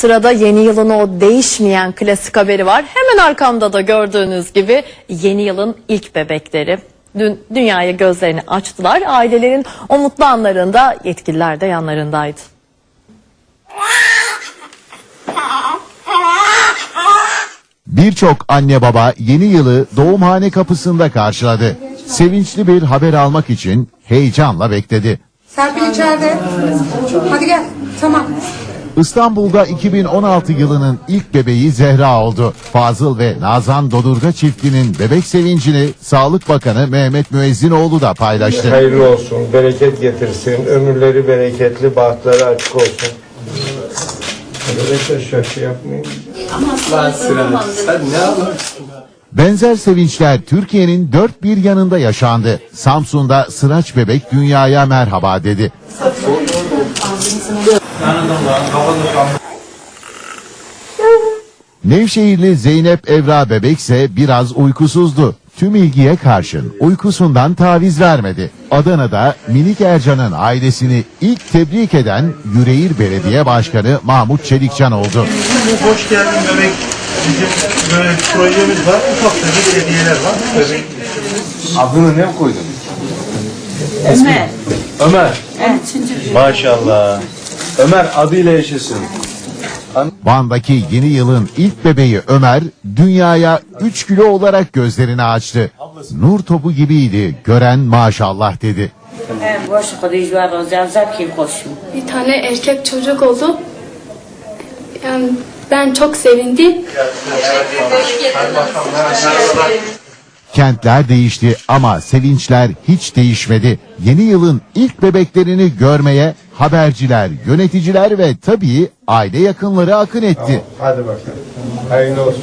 Sırada yeni yılın o değişmeyen klasik haberi var. Hemen arkamda da gördüğünüz gibi yeni yılın ilk bebekleri. Dün dünyaya gözlerini açtılar. Ailelerin o mutlu anlarında yetkililer de yanlarındaydı. Birçok anne baba yeni yılı doğumhane kapısında karşıladı. Sevinçli bir haber almak için heyecanla bekledi. Serpil içeride. Hadi gel. Tamam. İstanbul'da 2016 yılının ilk bebeği Zehra oldu. Fazıl ve Nazan Dodurga çiftinin bebek sevincini Sağlık Bakanı Mehmet Müezzinoğlu da paylaştı. Hayırlı olsun, bereket getirsin, ömürleri bereketli, bahtları açık olsun. Arkadaşlar yapmayın. Benzer sevinçler Türkiye'nin dört bir yanında yaşandı. Samsun'da Sıraç bebek dünyaya merhaba dedi. Nevşehirli Zeynep Evra bebekse biraz uykusuzdu. Tüm ilgiye karşın uykusundan taviz vermedi. Adana'da minik Ercan'ın ailesini ilk tebrik eden Yüreğir Belediye Başkanı Mahmut Çelikcan oldu. Hoş geldin bebek bizim böyle bir projemiz var. Ufak tefek hediyeler var. Bebek Adını ne koydun? Ömer. Ömer. Evet. Maşallah. Ömer adıyla yaşasın. Van'daki yeni yılın ilk bebeği Ömer dünyaya 3 kilo olarak gözlerini açtı. Nur topu gibiydi gören maşallah dedi. Bir tane erkek çocuk oldu. Yani ben çok sevindim. Kentler değişti ama sevinçler hiç değişmedi. Yeni yılın ilk bebeklerini görmeye haberciler, yöneticiler ve tabii aile yakınları akın etti. Hadi bakalım. Hayırlı olsun.